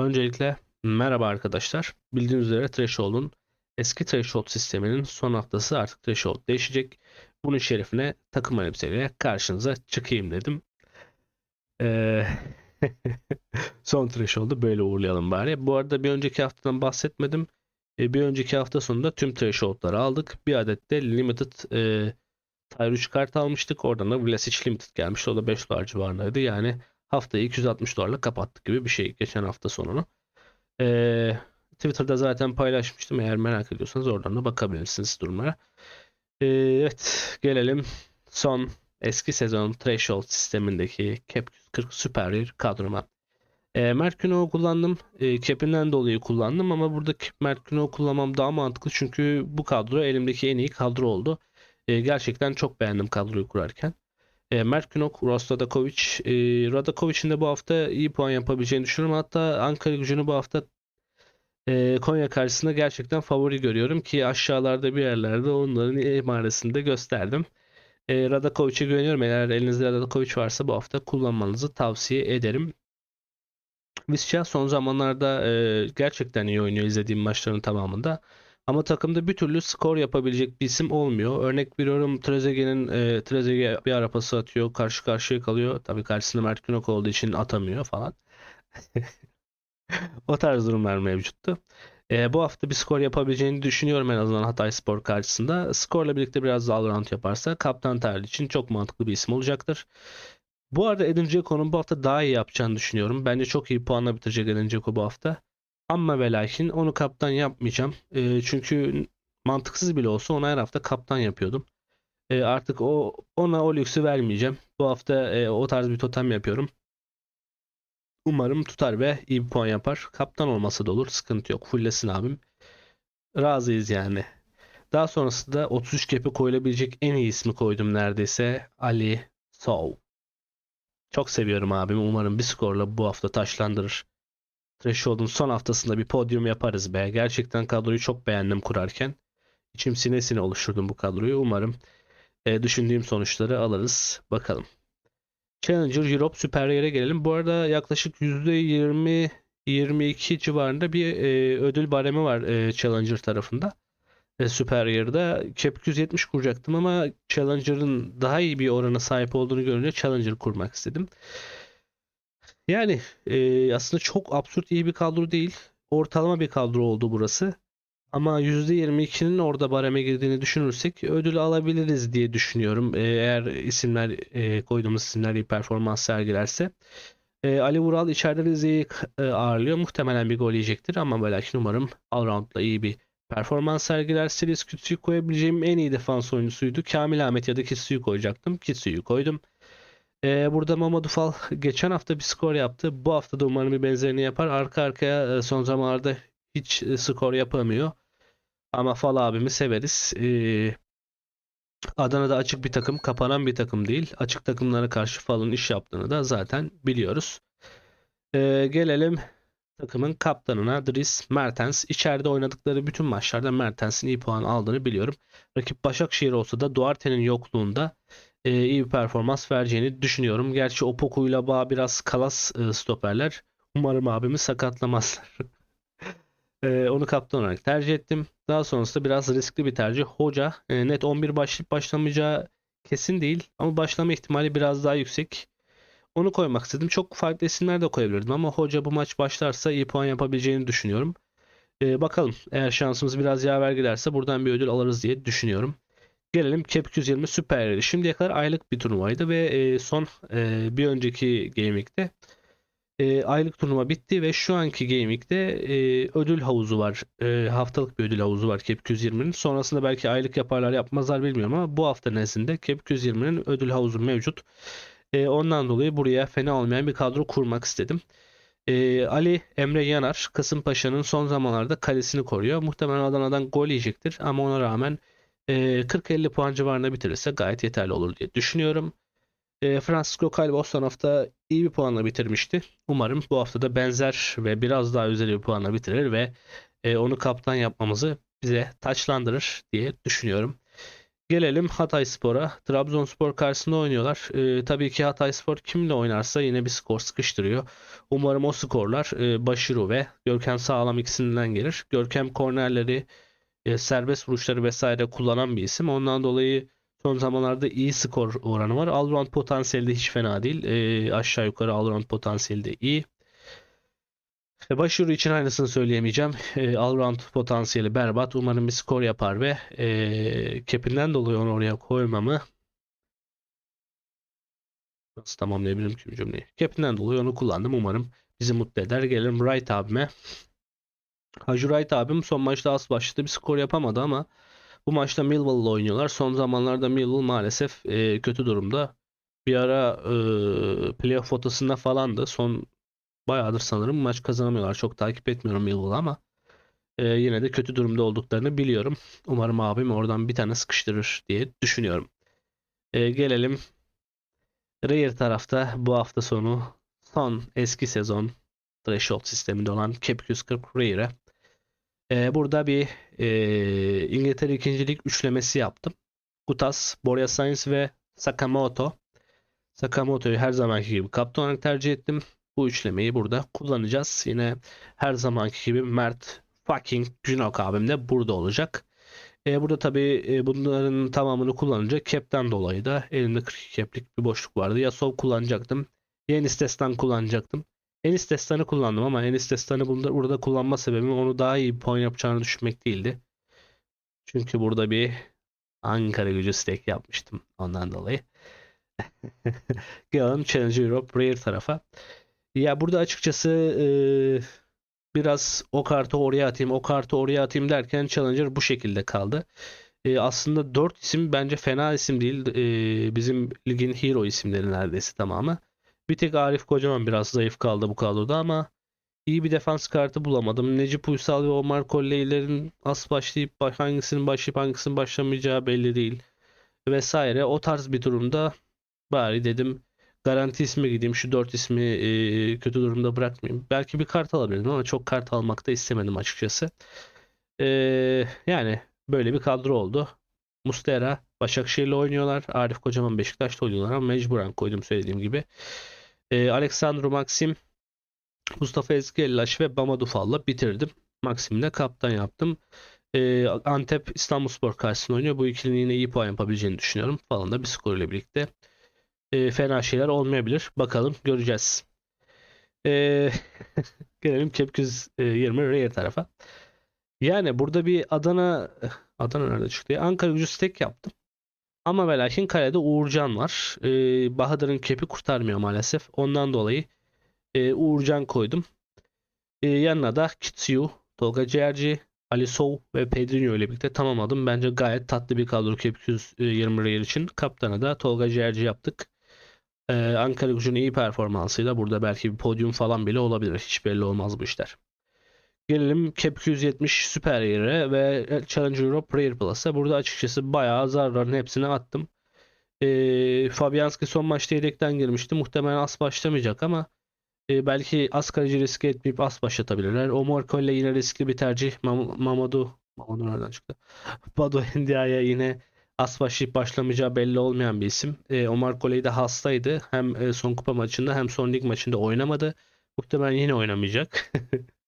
Öncelikle merhaba arkadaşlar. Bildiğiniz üzere Threshold'un eski Threshold sisteminin son haftası artık Threshold değişecek. Bunun şerefine takım elbiseyle karşınıza çıkayım dedim. Ee, son Threshold'u böyle uğurlayalım bari. Bu arada bir önceki haftadan bahsetmedim. Ee, bir önceki hafta sonunda tüm Threshold'ları aldık. Bir adet de Limited e, Tier 3 kart almıştık. Oradan da Vlasic Limited gelmişti. O da 5 dolar civarındaydı. Yani haftayı 260 dolarla kapattık gibi bir şey geçen hafta sonunu. Ee, Twitter'da zaten paylaşmıştım. Eğer merak ediyorsanız oradan da bakabilirsiniz durumlara. Ee, evet gelelim son eski sezon Threshold sistemindeki Cap 140 Superior kadroma. E, Mercury'u kullandım. E, Cap'inden dolayı kullandım ama buradaki Mercury'u kullanmam daha mantıklı çünkü bu kadro elimdeki en iyi kadro oldu. E, gerçekten çok beğendim kadroyu kurarken. E, Mert Günok, Radakovic. E, Radakovic'in de bu hafta iyi puan yapabileceğini düşünüyorum. Hatta Ankara gücünü bu hafta e, Konya karşısında gerçekten favori görüyorum ki aşağılarda bir yerlerde onların emaresini de gösterdim. E, Radakovic'e güveniyorum. Eğer elinizde Radakovic varsa bu hafta kullanmanızı tavsiye ederim. Visca son zamanlarda e, gerçekten iyi oynuyor izlediğim maçların tamamında. Ama takımda bir türlü skor yapabilecek bir isim olmuyor. Örnek veriyorum Trezeguet'in e, Trezeguet bir ara pası atıyor. Karşı karşıya kalıyor. Tabii karşısında Mert Günok olduğu için atamıyor falan. o tarz durumlar mevcuttu. E, bu hafta bir skor yapabileceğini düşünüyorum en azından Hatay Spor karşısında. Skorla birlikte biraz daha round yaparsa kaptan terli için çok mantıklı bir isim olacaktır. Bu arada Edin Dzeko'nun bu hafta daha iyi yapacağını düşünüyorum. Bence çok iyi puanla bitirecek Edin Dzeko bu hafta. Ama ve lakin onu kaptan yapmayacağım. E, çünkü mantıksız bile olsa ona her hafta kaptan yapıyordum. E, artık o ona o lüksü vermeyeceğim. Bu hafta e, o tarz bir totem yapıyorum. Umarım tutar ve iyi bir puan yapar. Kaptan olması da olur. Sıkıntı yok. Fulllesin abim. Razıyız yani. Daha sonrasında 33 kepe koyulabilecek en iyi ismi koydum neredeyse. Ali Sov. Çok seviyorum abim. Umarım bir skorla bu hafta taşlandırır. Threshold'un son haftasında bir podyum yaparız be. Gerçekten kadroyu çok beğendim kurarken. İçim sine sine oluşturdum bu kadroyu. Umarım e, düşündüğüm sonuçları alırız. Bakalım. Challenger Europe Superior'e gelelim. Bu arada yaklaşık %20 22 civarında bir e, ödül baremi var e, Challenger tarafında. E, Superior'da Cap 270 kuracaktım ama Challenger'ın daha iyi bir orana sahip olduğunu görünce Challenger kurmak istedim. Yani e, aslında çok absürt iyi bir kadro değil. Ortalama bir kadro oldu burası. Ama %22'nin orada bareme girdiğini düşünürsek ödül alabiliriz diye düşünüyorum. E, eğer isimler e, koyduğumuz isimler iyi performans sergilerse. E, Ali Vural içeride Rize'yi e, ağırlıyor. Muhtemelen bir gol yiyecektir ama belki umarım Allround'la iyi bir performans sergiler. Silis Kütü'yü koyabileceğim en iyi defans oyuncusuydu. Kamil Ahmet ya da Kitsu'yu koyacaktım. Kitsu'yu koydum. Ee, burada Mamadou Fall geçen hafta bir skor yaptı. Bu hafta da umarım bir benzerini yapar. Arka arkaya e, son zamanlarda hiç e, skor yapamıyor. Ama Fall abimi severiz. Ee, Adana'da açık bir takım, kapanan bir takım değil. Açık takımlara karşı Fall'ın iş yaptığını da zaten biliyoruz. Ee, gelelim takımın kaptanına Dries Mertens. İçeride oynadıkları bütün maçlarda Mertens'in iyi puan aldığını biliyorum. Rakip Başakşehir olsa da Duarte'nin yokluğunda e, iyi bir performans vereceğini düşünüyorum. Gerçi Opoku'yla bağ biraz kalas e, stoperler. Umarım abimi sakatlamazlar. e, onu kaptan olarak tercih ettim. Daha sonrasında biraz riskli bir tercih. Hoca e, net 11 başlayıp başlamayacağı kesin değil. Ama başlama ihtimali biraz daha yüksek. Onu koymak istedim. Çok farklı isimler de koyabilirdim ama hoca bu maç başlarsa iyi puan yapabileceğini düşünüyorum. E, bakalım eğer şansımız biraz yaver giderse buradan bir ödül alırız diye düşünüyorum. Gelelim Cap 220 Süper Rally. Şimdiye kadar aylık bir turnuvaydı ve e, son e, bir önceki Gaming'de e, aylık turnuva bitti ve şu anki Gaming'de e, ödül havuzu var. E, haftalık bir ödül havuzu var Cap 220'nin. Sonrasında belki aylık yaparlar yapmazlar bilmiyorum ama bu hafta nezdinde Cap 220'nin ödül havuzu mevcut. E, ondan dolayı buraya fena olmayan bir kadro kurmak istedim. E, Ali Emre Yanar Kasımpaşa'nın son zamanlarda kalesini koruyor. Muhtemelen Adana'dan gol yiyecektir ama ona rağmen 40-50 puan civarında bitirirse gayet yeterli olur diye düşünüyorum. E, Francisco Calvo son hafta iyi bir puanla bitirmişti. Umarım bu hafta da benzer ve biraz daha üzeri bir puanla bitirir ve e, onu kaptan yapmamızı bize taçlandırır diye düşünüyorum. Gelelim Hatayspor'a. Trabzonspor karşısında oynuyorlar. Ee, tabii ki Hatayspor kimle oynarsa yine bir skor sıkıştırıyor. Umarım o skorlar e, Başiro ve Görkem Sağlam ikisinden gelir. Görkem kornerleri, e, serbest vuruşları vesaire kullanan bir isim. Ondan dolayı son zamanlarda iyi skor oranı var. Allround potansiyeli de hiç fena değil. E, aşağı yukarı allround potansiyeli de iyi. E, Başvuru için aynısını söyleyemeyeceğim. E, allround potansiyeli berbat. Umarım bir skor yapar ve e, kepinden dolayı onu oraya koymamı nasıl tamamlayabilirim ki cümleyi? Kepinden dolayı onu kullandım. Umarım bizi mutlu eder. Gelelim Wright abime. Wright abim son maçta az başladı. Bir skor yapamadı ama bu maçta Millwall'la oynuyorlar. Son zamanlarda Millwall maalesef e, kötü durumda. Bir ara e, playoff fotasında falandı. Son bayağıdır sanırım maç kazanamıyorlar. Çok takip etmiyorum Millwall'u ama e, yine de kötü durumda olduklarını biliyorum. Umarım abim oradan bir tane sıkıştırır diye düşünüyorum. E, gelelim Rare tarafta bu hafta sonu son eski sezon Threshold sisteminde olan Cap 240 Rare'e e, burada bir e, İngiltere 2. Lig üçlemesi yaptım. Kutas, Borja Sainz ve Sakamoto. Sakamoto'yu her zamanki gibi kaptan olarak tercih ettim. Bu üçlemeyi burada kullanacağız. Yine her zamanki gibi Mert fucking Günok abim de burada olacak. E, burada tabii e, bunların tamamını kullanınca cap'ten dolayı da elimde 42 cap'lik bir boşluk vardı. Yasov kullanacaktım. Enis Destan kullanacaktım. Enis Destan'ı kullandım ama Enis Destan'ı burada, kullanma sebebim onu daha iyi bir puan yapacağını düşünmek değildi. Çünkü burada bir Ankara gücü stake yapmıştım ondan dolayı. Gelelim Challenge Europe Rare tarafa. Ya burada açıkçası e, biraz o kartı oraya atayım, o kartı oraya atayım derken Challenger bu şekilde kaldı. E, aslında 4 isim bence fena isim değil. E, bizim ligin hero isimleri neredeyse tamamı. Bir tek Arif Kocaman biraz zayıf kaldı bu kadroda ama iyi bir defans kartı bulamadım. Necip Uysal ve Omar Kolleyler'in as başlayıp hangisinin başlayıp hangisinin başlamayacağı belli değil. Vesaire. O tarz bir durumda bari dedim garanti isme gideyim. Şu 4 ismi e, kötü durumda bırakmayayım. Belki bir kart alabilirim ama çok kart almak da istemedim açıkçası. E, yani böyle bir kadro oldu. Mustera Başakşehir'le oynuyorlar. Arif Kocaman Beşiktaş'ta oynuyorlar ama mecburen koydum söylediğim gibi. E, Alexandru Maxim, Mustafa Ezgellaş ve Bama Dufal'la bitirdim. Maxim'le kaptan yaptım. E, Antep İstanbulspor karşısında oynuyor. Bu ikilinin yine iyi puan yapabileceğini düşünüyorum. Falan da bir skor ile birlikte. E, fena şeyler olmayabilir. Bakalım göreceğiz. E, gelelim Kepküz e, 20 Rare tarafa. Yani burada bir Adana Adana nerede çıktı? Ankara gücü stek yaptım. Ama ve lakin kalede Uğurcan var. Ee, Bahadır'ın kepi kurtarmıyor maalesef. Ondan dolayı e, Uğurcan koydum. Ee, yanına da Kitsu, Tolga Ciğerci, Ali Sov ve Pedrinho ile birlikte tamamladım. Bence gayet tatlı bir kadro Kep 220 Real için. Kaptanı da Tolga Ciğerci yaptık. Ee, Ankara gücünün iyi performansıyla burada belki bir podyum falan bile olabilir. Hiç belli olmaz bu işler. Gelelim Cap 270 Super Rare'e ve Challenge Europe Rare Plus'a. Burada açıkçası bayağı zararların hepsini attım. E, Fabianski son maçta yedekten girmişti. Muhtemelen as başlamayacak ama e, belki as kaleci riske etmeyip as başlatabilirler. Omar Cole yine riskli bir tercih. Mam Mamadou Mamadou nereden çıktı? Badu Ndiaye yine as başlayıp başlamayacağı belli olmayan bir isim. E, Omar Cole de hastaydı. Hem e, son kupa maçında hem son lig maçında oynamadı. Muhtemelen yine oynamayacak.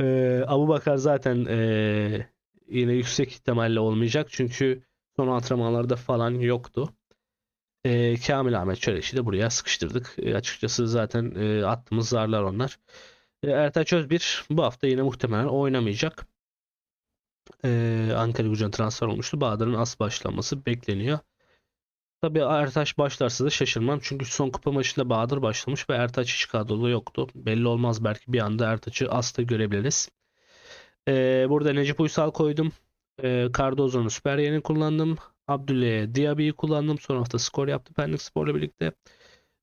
Ee, Abu Bakar zaten ee, yine yüksek ihtimalle olmayacak. Çünkü son antrenmanlarda falan yoktu. Ee, Kamil Ahmet Çöreş'i de buraya sıkıştırdık. Ee, açıkçası zaten e, attığımız zarlar onlar. Ee, Ertaç Özbir bu hafta yine muhtemelen oynamayacak. Ee, Ankara gücüne transfer olmuştu. Bahadır'ın as başlaması bekleniyor. Tabii Ertaş başlarsa da şaşırmam. Çünkü son kupa maçında Bahadır başlamış ve Ertaç hiç kadroda yoktu. Belli olmaz belki bir anda Ertaç'ı asta görebiliriz. Ee, burada Necip Uysal koydum. Ee, Cardozo'nun süper yerini kullandım. Abdüley Diaby'i kullandım. Son hafta skor yaptı Pendik Spor'la birlikte.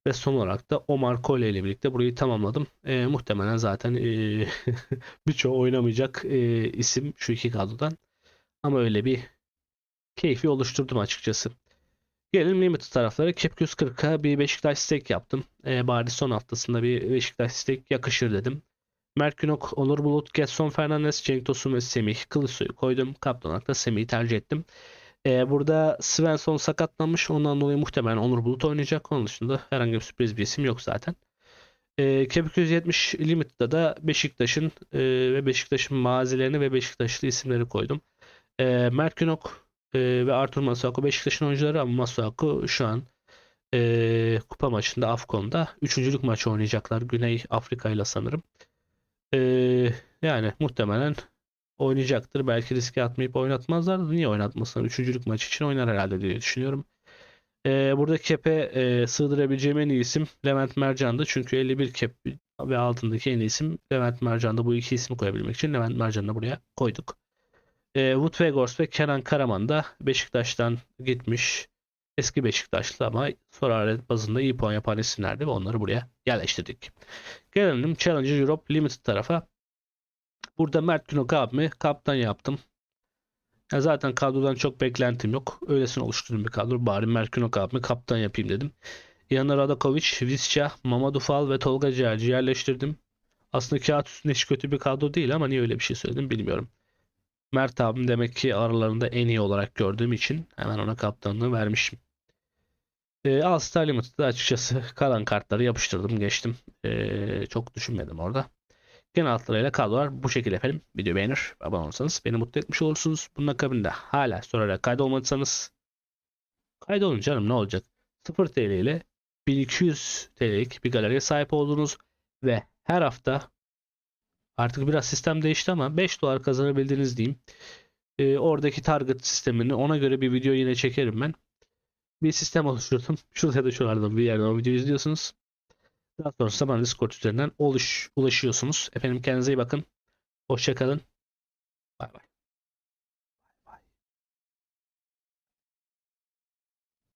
Ve son olarak da Omar Kole ile birlikte burayı tamamladım. Ee, muhtemelen zaten e, birçoğu oynamayacak e, isim şu iki kadrodan. Ama öyle bir keyfi oluşturdum açıkçası. Gelelim Limited tarafları. Cap 140'a bir Beşiktaş stake yaptım. E, bari son haftasında bir Beşiktaş stake yakışır dedim. Mert Günok, Onur Bulut, Getson Fernandes, Cenk Tosun ve Semih Kılıçsoy'u koydum. Kaptan da Semih'i tercih ettim. Ee, burada Svensson sakatlanmış. Ondan dolayı muhtemelen Onur Bulut oynayacak. Onun dışında herhangi bir sürpriz bir isim yok zaten. Ee, Cap 270 Limit'te da Beşiktaş'ın e, ve Beşiktaş'ın mazilerini ve Beşiktaşlı isimleri koydum. Mert Günok e, ve Artur Masuaku Beşiktaş'ın oyuncuları ama Masuaku şu an e, kupa maçında Afcon'da üçüncülük maçı oynayacaklar Güney Afrika ile sanırım. E, yani muhtemelen oynayacaktır. Belki riske atmayıp oynatmazlar. Niye oynatmasın? Üçüncülük maçı için oynar herhalde diye düşünüyorum. E, burada kepe e, sığdırabileceğim en iyi isim Levent Mercan'dı. Çünkü 51 kep ve altındaki en iyi isim Levent Mercan'da. Bu iki ismi koyabilmek için Levent Mercan'ı buraya koyduk. E, Wout Weghorst ve Kenan Karaman da Beşiktaş'tan gitmiş. Eski Beşiktaşlı ama sonra bazında iyi puan yapan isimlerdi ve onları buraya yerleştirdik. Gelelim Challenger Europe Limited tarafa. Burada Mert Günok abimi kaptan yaptım. Ya zaten kadrodan çok beklentim yok. Öylesine oluşturdum bir kadro. Bari Mert Günok abimi kaptan yapayım dedim. Yanına Radakovic, Visca, Mamadou Fall ve Tolga Ciğerci yerleştirdim. Aslında kağıt üstünde hiç kötü bir kadro değil ama niye öyle bir şey söyledim bilmiyorum. Mert abim demek ki aralarında en iyi olarak gördüğüm için hemen ona kaptanlığı vermişim. E, All Star Limited'da açıkçası kalan kartları yapıştırdım geçtim. E, çok düşünmedim orada. Genel hatlarıyla kadrolar bu şekilde efendim. Video beğenir, abone olursanız beni mutlu etmiş olursunuz. Bunun akabinde hala sorarak kaydolmadıysanız kaydolun canım ne olacak? 0 TL ile 1200 TL'lik bir galeriye sahip oldunuz ve her hafta artık biraz sistem değişti ama 5 dolar kazanabildiğiniz diyeyim. E, oradaki target sistemini ona göre bir video yine çekerim ben bir sistem oluşturdum. Şurada da şuralardan bir yerden o videoyu izliyorsunuz. Daha sonrasında bana Discord üzerinden oluş, ulaşıyorsunuz. Efendim kendinize iyi bakın. Hoşçakalın. Bay bay.